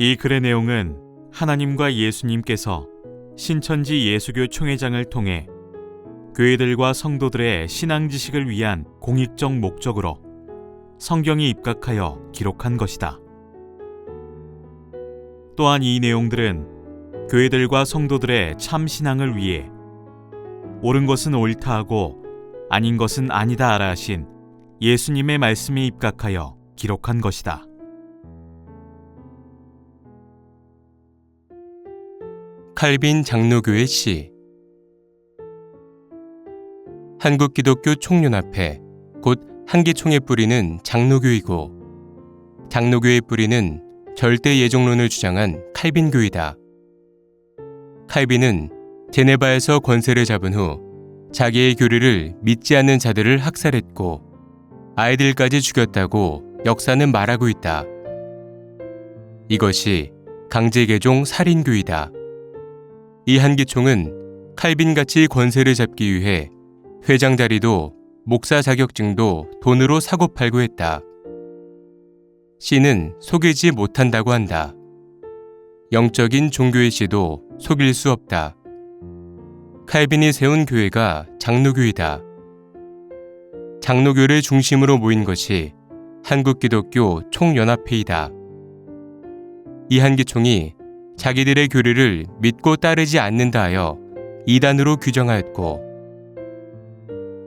이 글의 내용은 하나님과 예수님께서 신천지 예수교 총회장을 통해 교회들과 성도들의 신앙 지식을 위한 공익적 목적으로 성경에 입각하여 기록한 것이다. 또한 이 내용들은 교회들과 성도들의 참 신앙을 위해 옳은 것은 옳다 하고 아닌 것은 아니다 하라 하신 예수님의 말씀에 입각하여 기록한 것이다. 칼빈 장로교의 시 한국 기독교 총연합회 곧 한기총의 뿌리는 장로교이고 장로교의 뿌리는 절대 예종론을 주장한 칼빈교이다. 칼빈은 제네바에서 권세를 잡은 후 자기의 교리를 믿지 않는 자들을 학살했고 아이들까지 죽였다고 역사는 말하고 있다. 이것이 강제개종 살인교이다. 이 한기총은 칼빈같이 권세를 잡기 위해 회장 자리도 목사 자격증도 돈으로 사고 팔고 했다. 씨는 속이지 못한다고 한다. 영적인 종교의 씨도 속일 수 없다. 칼빈이 세운 교회가 장로교이다. 장로교를 중심으로 모인 것이 한국기독교 총연합회이다. 이 한기총이 자기들의 교리를 믿고 따르지 않는다 하여 이단으로 규정하였고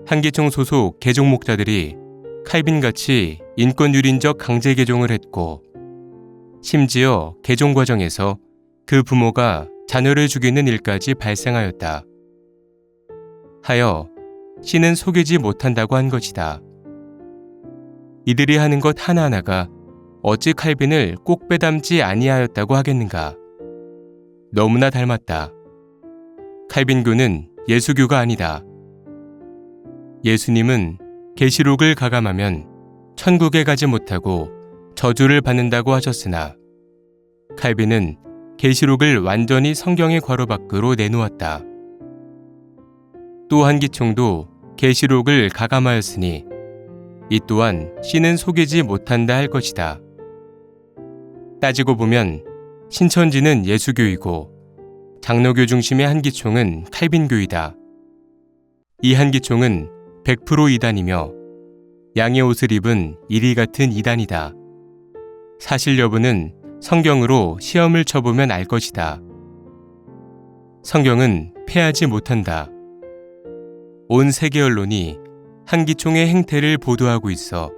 한기총 소속 개종 목자들이 칼빈같이 인권유린적 강제 개종을 했고 심지어 개종 과정에서 그 부모가 자녀를 죽이는 일까지 발생하였다. 하여 씨는 속이지 못한다고 한 것이다. 이들이 하는 것 하나하나가 어찌 칼빈을 꼭 빼닮지 아니하였다고 하겠는가? 너무나 닮았다. 칼빈교는 예수교가 아니다. 예수님은 계시록을 가감하면 천국에 가지 못하고 저주를 받는다고 하셨으나 칼빈은 계시록을 완전히 성경의 괄호 밖으로 내놓았다. 또 한 기총도 계시록을 가감하였으니 이 또한 씨는 속이지 못한다 할 것이다. 따지고 보면 신천지는 예수교이고 장로교 중심의 한기총은 칼빈교이다. 이 한기총은 100% 이단이며 양의 옷을 입은 이리 같은 이단이다. 사실 여부는 성경으로 시험을 쳐보면 알 것이다. 성경은 패하지 못한다. 온 세계 언론이 한기총의 행태를 보도하고 있어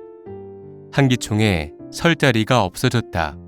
한기총에 설 자리가 없어졌다.